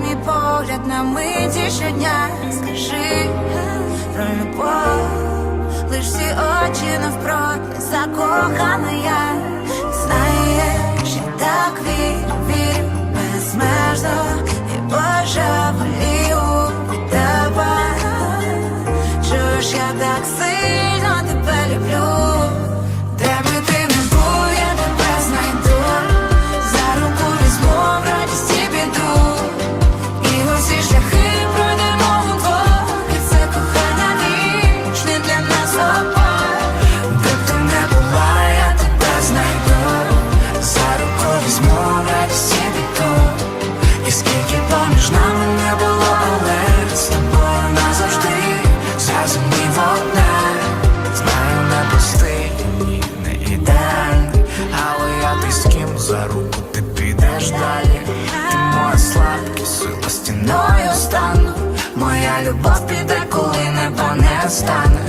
проходить на миті щодня. Скажи про любов, лиш всі очі навпроти закохана я. Знаєш, я так вірю, вірю безмежно і божеволію від тебе. Чуєш, я так сильно тебе люблю. І скільки поміж нами не було, але з тобою назавжди зразумі одне. Знаю, не простий, ні, не ідеальний, але я ти з ким за руку ти підеш далі. Ти моя слабкість, сила стіною стану. Моя любов піде, коли небо не стане.